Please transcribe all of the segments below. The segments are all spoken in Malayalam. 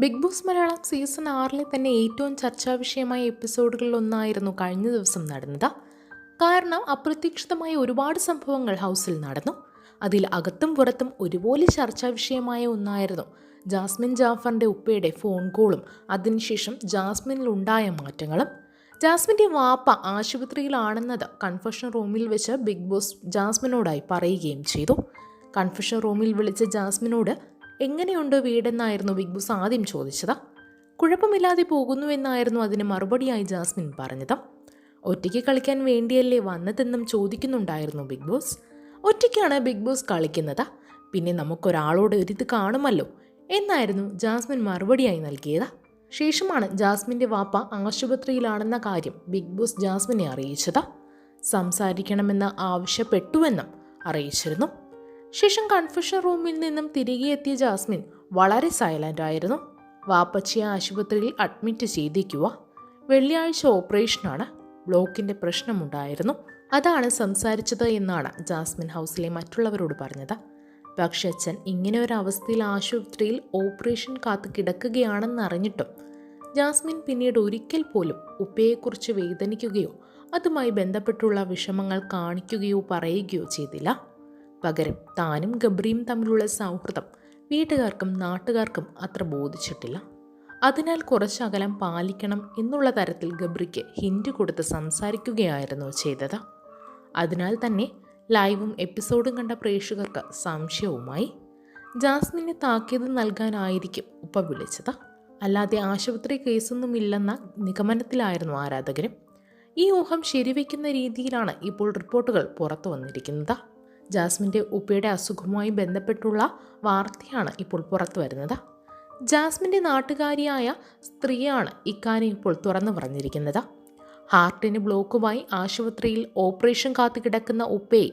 ബിഗ് ബോസ് മലയാളം സീസൺ ആറിലെ തന്നെ ഏറ്റവും ചർച്ചാ വിഷയമായ എപ്പിസോഡുകളിലൊന്നായിരുന്നു കഴിഞ്ഞ ദിവസം നടന്നത്. കാരണം അപ്രതീക്ഷിതമായ ഒരുപാട് സംഭവങ്ങൾ ഹൗസിൽ നടന്നു. അതിൽ അകത്തും പുറത്തും ഒരുപോലെ ചർച്ചാ വിഷയമായ ഒന്നായിരുന്നു. ജാസ്മിൻ ജാഫറിന്റെ ഉപ്പയുടെ ഫോൺ കോളും അതിനുശേഷം ജാസ്മിനിലുണ്ടായ മാറ്റങ്ങളും. ജാസ്മിന്റെ വാപ്പ ആശുപത്രിയിലാണെന്നത് കൺഫഷൻ റൂമിൽ വെച്ച് ബിഗ് ബോസ് ജാസ്മിനോടായി പറയുകയും ചെയ്തു. കൺഫഷൻ റൂമിൽ വിളിച്ച ജാസ്മിനോട് എങ്ങനെയുണ്ട് വീടെന്നായിരുന്നു ബിഗ് ബോസ് ആദ്യം ചോദിച്ചത്. കുഴപ്പമില്ലാതെ പോകുന്നുവെന്നായിരുന്നു അതിന് മറുപടിയായി ജാസ്മിൻ പറഞ്ഞത്. ഒറ്റയ്ക്ക് കളിക്കാൻ വേണ്ടിയല്ലേ വന്നതെന്നും ചോദിക്കുന്നുണ്ടായിരുന്നു ബിഗ് ബോസ്. ഒറ്റയ്ക്കാണ് ബിഗ് ബോസ് കളിക്കുന്നത്. പിന്നെ നമുക്കൊരാളോട് ഒരിത് കാണുമല്ലോ എന്നായിരുന്നു ജാസ്മിൻ മറുപടിയായി നൽകിയത്. ശേഷമാണ് ജാസ്മിന്റെ വാപ്പ ആശുപത്രിയിലാണെന്ന കാര്യം ബിഗ് ബോസ് ജാസ്മിനെ അറിയിച്ചത്. സംസാരിക്കണമെന്ന് ആവശ്യപ്പെട്ടുവെന്നും അറിയിച്ചിരുന്നു. ശേഷം കൺഫ്യൂഷൻ റൂമിൽ നിന്നും തിരികെ എത്തിയ ജാസ്മിൻ വളരെ സൈലന്റ് ആയിരുന്നു. വാപ്പച്ചിയെ ആശുപത്രിയിൽ അഡ്മിറ്റ് ചെയ്തിരിക്കുക വെള്ളിയാഴ്ച ഓപ്പറേഷനാണ് ബ്ലോക്കിന്റെ പ്രശ്നമുണ്ടായിരുന്നു. അതാണ് സംസാരിച്ചത് എന്നാണ് ജാസ്മിൻ ഹൗസിലെ മറ്റുള്ളവരോട് പറഞ്ഞത്. പക്ഷേ അച്ഛൻ ഇങ്ങനെ ഒരു അവസ്ഥയിൽ ആശുപത്രിയിൽ ഓപ്പറേഷൻ കാത്ത് കിടക്കുകയാണെന്ന് അറിഞ്ഞിട്ടും ജാസ്മിൻ പിന്നീട് ഒരിക്കൽ പോലും ഉപ്പയെക്കുറിച്ച് വേദനിക്കുകയോ അതുമായി ബന്ധപ്പെട്ടുള്ള വിഷമങ്ങൾ കാണിക്കുകയോ പറയുകയോ ചെയ്തില്ല. പകരം താനും ഗബ്രിയും തമ്മിലുള്ള സൗഹൃദം വീട്ടുകാർക്കും നാട്ടുകാർക്കും അത്ര ബോധിച്ചിട്ടില്ല. അതിനാൽ കുറച്ച് അകലം പാലിക്കണം എന്നുള്ള തരത്തിൽ ഗബ്രിക്ക് ഹിൻഡ് കൊടുത്ത് സംസാരിക്കുകയായിരുന്നു ചെയ്തത്. അതിനാൽ തന്നെ ലൈവും എപ്പിസോഡും കണ്ട പ്രേക്ഷകർക്ക് സംശയവുമായി ജാസ്മിനെ താക്കീത് നൽകാനായിരിക്കും ഉപ്പ വിളിച്ചത്. അല്ലാതെ ആശുപത്രി കേസൊന്നുമില്ലെന്ന നിഗമനത്തിലായിരുന്നു ആരാധകരും. ഈ ഊഹം ശരിവെക്കുന്ന രീതിയിലാണ് ഇപ്പോൾ റിപ്പോർട്ടുകൾ പുറത്തു വന്നിരിക്കുന്നത്. ജാസ്മിന്റെ ഉപ്പയുടെ അസുഖവുമായി ബന്ധപ്പെട്ടുള്ള വാർത്തയാണ് ഇപ്പോൾ പുറത്തു വരുന്നത്. ജാസ്മിന്റെ നാട്ടുകാരിയായ സ്ത്രീയാണ് ഇക്കാര്യം ഇപ്പോൾ തുറന്നു പറഞ്ഞിരിക്കുന്നത്. ഹാർട്ടിന് ബ്ലോക്കുമായി ആശുപത്രിയിൽ ഓപ്പറേഷൻ കാത്തു കിടക്കുന്ന ഉപ്പയെ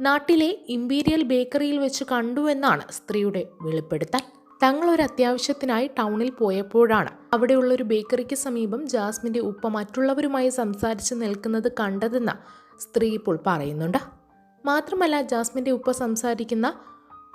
നാട്ടിലെ ഇമ്പീരിയൽ ബേക്കറിയിൽ വെച്ച് കണ്ടുവെന്നാണ് സ്ത്രീയുടെ വെളിപ്പെടുത്തൽ. തങ്ങൾ ഒരു അത്യാവശ്യത്തിനായി ടൗണിൽ പോയപ്പോഴാണ് അവിടെയുള്ള ഒരു ബേക്കറിക്ക് സമീപം ജാസ്മിന്റെ ഉപ്പ മറ്റുള്ളവരുമായി സംസാരിച്ച് നിൽക്കുന്നത് കണ്ടതെന്ന് സ്ത്രീ ഇപ്പോൾ പറയുന്നുണ്ട്. മാത്രമല്ല ജാസ്മിന്റെ ഉപ്പ സംസാരിക്കുന്ന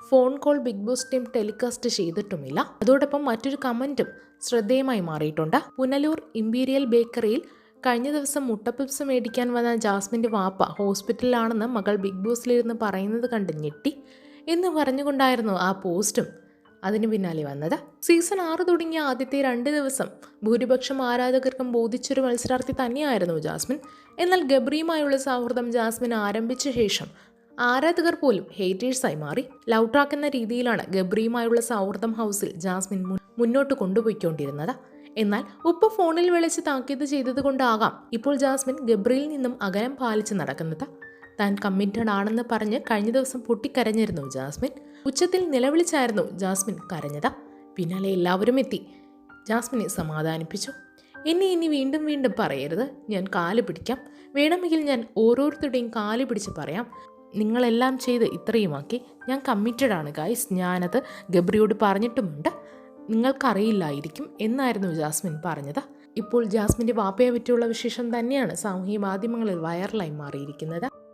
phone call Big Boss team telecast ചെയ്തിട്ടുമില്ല. അതോടൊപ്പം മറ്റൊരു കമന്റും ശ്രദ്ധേയമായി മാറിയിട്ടുണ്ട്. പുനലൂർ ഇമ്പീരിയൽ ബേക്കറിയിൽ കഴിഞ്ഞ ദിവസം മുട്ടപ്പിപ്സ് മേടിക്കാൻ വന്ന ജാസ്മിന്റെ വാപ്പ ഹോസ്പിറ്റലിലാണെന്ന് മകൾ ബിഗ് ബോസിലിരുന്ന് പറയുന്നത് കണ്ട് ഞെട്ടി. എന്ന് പറഞ്ഞുകൊണ്ടായിരുന്നു ആ പോസ്റ്റും അതിന് പിന്നാലെ വന്നത്. സീസൺ ആറ് തുടങ്ങിയ ആദ്യത്തെ രണ്ട് ദിവസം ഭൂരിപക്ഷം ആരാധകർക്കും ബോധിച്ചൊരു മത്സരാർത്ഥി തന്നെയായിരുന്നു ജാസ്മിൻ. എന്നാൽ ഗബ്രിയുമായുള്ള സൗഹൃദം ജാസ്മിൻ ആരംഭിച്ച ശേഷം ആരാധകർ പോലും ഹേറ്റേഴ്സായി മാറി. ലവ് ട്രാക്ക് എന്ന രീതിയിലാണ് ഗബ്രിയുമായുള്ള സൗഹൃദം ഹൗസിൽ ജാസ്മിൻ മുന്നോട്ട് കൊണ്ടുപോയിക്കൊണ്ടിരുന്നത്. എന്നാൽ ഉപ്പ ഫോണിൽ വിളിച്ച് താക്കീത് ചെയ്തതുകൊണ്ടാകാം ഇപ്പോൾ ജാസ്മിൻ ഗബ്രിയിൽ നിന്നും അകലം പാലിച്ച് നടക്കുന്നത്. താൻ കമ്മിറ്റഡ് ആണെന്ന് പറഞ്ഞ് കഴിഞ്ഞ ദിവസം പൊട്ടിക്കരഞ്ഞിരുന്നു ജാസ്മിൻ. ഉച്ചത്തിൽ നിലവിളിച്ചായിരുന്നു ജാസ്മിൻ കരഞ്ഞത. പിന്നാലെ എല്ലാവരും എത്തി. ജാസ്മിനെ സമാധാനിപ്പിച്ചു. എന്നെ ഇനി വീണ്ടും വീണ്ടും പറയരുത്. ഞാൻ കാൽ പിടിക്കാം. വേണമെങ്കിൽ ഞാൻ ഓരോരുത്തരുടെയും കാൽ പിടിച്ച് പറയാം. നിങ്ങളെല്ലാം ചെയ്ത് ഇത്രയുമാക്കി. ഞാൻ കമ്മിറ്റഡ് ആണ് ഗായ്സ് ഞാനത് ഗബ്രിയോട് പറഞ്ഞിട്ടുമുണ്ട്. നിങ്ങൾക്കറിയില്ലായിരിക്കും എന്നായിരുന്നു ജാസ്മിൻ പറഞ്ഞത്. ഇപ്പോൾ ജാസ്മിന്റെ വാപ്പയെ പറ്റിയുള്ള വിശേഷം തന്നെയാണ് സാമൂഹ്യ മാധ്യമങ്ങളിൽ വൈറലായി മാറിയിരിക്കുന്നത്.